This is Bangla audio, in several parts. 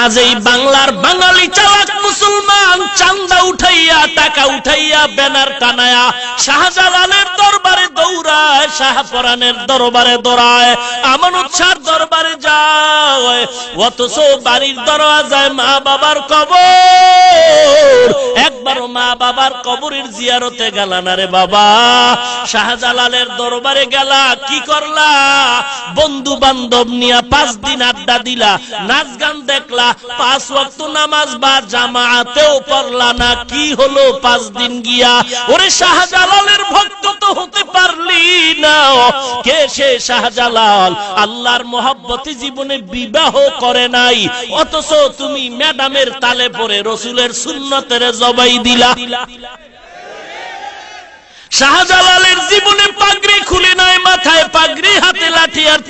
আজ এই বাংলার বাঙালি চালাক মুসলমান চান্দা উঠাইয়া, টাকা উঠাইয়া, ব্যানার টানায়া, শাহজালালের দরবারে দৌড়ায়, শাহপরানের দরবারে দৌড়ায় আমানত শাহর দরবারে যায়। অথচ বাড়ির দরওয়াজায় মা বাবার কবর। একবারও মা বাবার কবরের জিয়ারতে গেল রে বাবা। শাহজালালের দরবারে গেলা, কি করলা? বন্ধু বান্ধব নিয়া পাঁচ দিন আড্ডা দিলা, নাচ গান দেখলা, পাঁচ ওয়াক্ত নামাজ বা জামাতেও পড়লা না, কি হলো পাঁচ দিন গিয়া? ওরে শাহজালালের ভক্ত তো হতে পারলি না। কে সে শাহজালাল? আল্লাহর মোহাব্বতে জীবনে বিবাহ করে নাই, অথচ তুমি ম্যাডামের তালে পরে রসুলের সুন্নতের জবাই দিলা। শাহজালালের জীবনে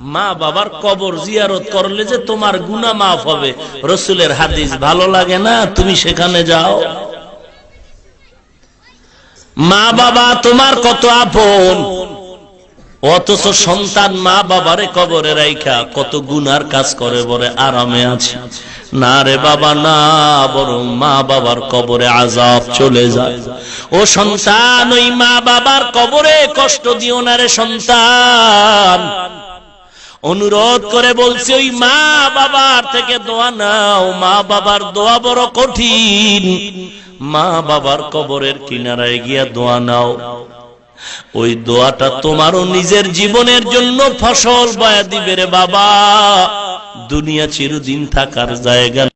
মা বাবার কবর জিয়ারত করলে যে তোমার গুনা মাফ হবে। রসুলের হাদিস, ভালো লাগে না? তুমি সেখানে যাও। মা বাবা, তোমার কত আপন। অথচ সন্তান মা বাবারে কবরে রাইখা কত গুনার কাজ করে বলে আরামে আছে। না রে বাবা, না, বরং মা বাবার কবরে আজাব চলে যায়। ও সন্তান, ওই মা বাবার কবরে কষ্ট দিও না রে সন্তান। অনুরোধ করে বলছি, ওই মা বাবার থেকে দোয়া নাও। মা বাবার দোয়া বড় কঠিন। মা বাবার কবরের কিনারায় গিয়া দোয়া নাও। ওই দোয়াটা তোমারও নিজের জীবনের জন্য ফসল বায়া দিবে রে বাবা। দুনিয়া চিরদিন থাকার জায়গা